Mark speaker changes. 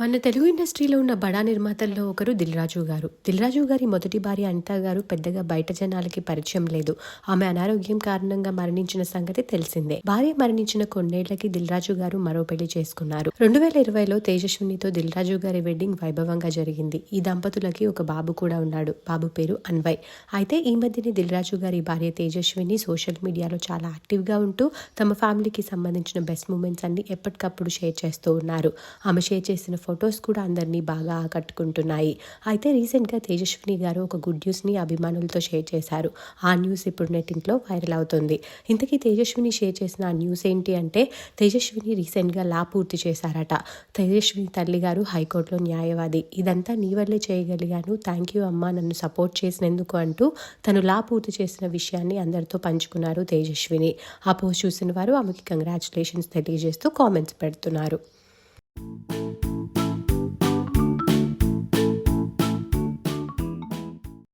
Speaker 1: మన తెలుగు ఇండస్ట్రీలో ఉన్న బడా నిర్మాతల్లో ఒకరు దిల్రాజు గారు. దిల్రాజు గారి మొదటి భార్య అనిత గారు పెద్దగా బయట జనాలకి పరిచయం లేదు. ఆమె అనారోగ్యం కారణంగా మరణించిన సంగతి తెలిసిందే. భార్య మరణించిన కొన్నేళ్ళకి దిల్రాజు గారు మరో పెళ్ళి చేసుకున్నారు. రెండు వేల ఇరవైలో తేజస్వినితో దిల్రాజు గారి వెడ్డింగ్ వైభవంగా జరిగింది. ఈ దంపతులకి ఒక బాబు కూడా ఉన్నాడు. బాబు పేరు అన్వయ్. అయితే ఈ మధ్యనే దిల్రాజు గారి భార్య తేజస్విని సోషల్ మీడియాలో చాలా యాక్టివ్గా ఉంటూ తమ ఫ్యామిలీకి సంబంధించిన బెస్ట్ మూమెంట్స్ అన్ని ఎప్పటికప్పుడు షేర్ చేస్తూ ఉన్నారు. ఆమె షేర్ చేసిన ఫొటోస్ కూడా అందరినీ బాగా ఆకట్టుకుంటున్నాయి. అయితే రీసెంట్గా తేజస్విని గారు ఒక గుడ్ న్యూస్ని అభిమానులతో షేర్ చేశారు. ఆ న్యూస్ ఇప్పుడు నెట్టింట్లో వైరల్ అవుతుంది. ఇంతకీ తేజస్విని షేర్ చేసిన ఆ న్యూస్ ఏంటి అంటే తేజస్విని రీసెంట్గా లా పూర్తి చేశారట. తేజస్విని తల్లి గారు హైకోర్టులో న్యాయవాది. ఇదంతా నీ వల్లే చేయగలిగాను థ్యాంక్ యూ అమ్మ నన్ను సపోర్ట్ చేసినందుకు అంటూ తను లా పూర్తి చేసిన విషయాన్ని అందరితో పంచుకున్నారు తేజస్విని. ఆ పోస్ట్ చూసిన వారు ఆమెకి కంగ్రాచులేషన్స్ తెలియజేస్తూ కామెంట్స్ పెడుతున్నారు.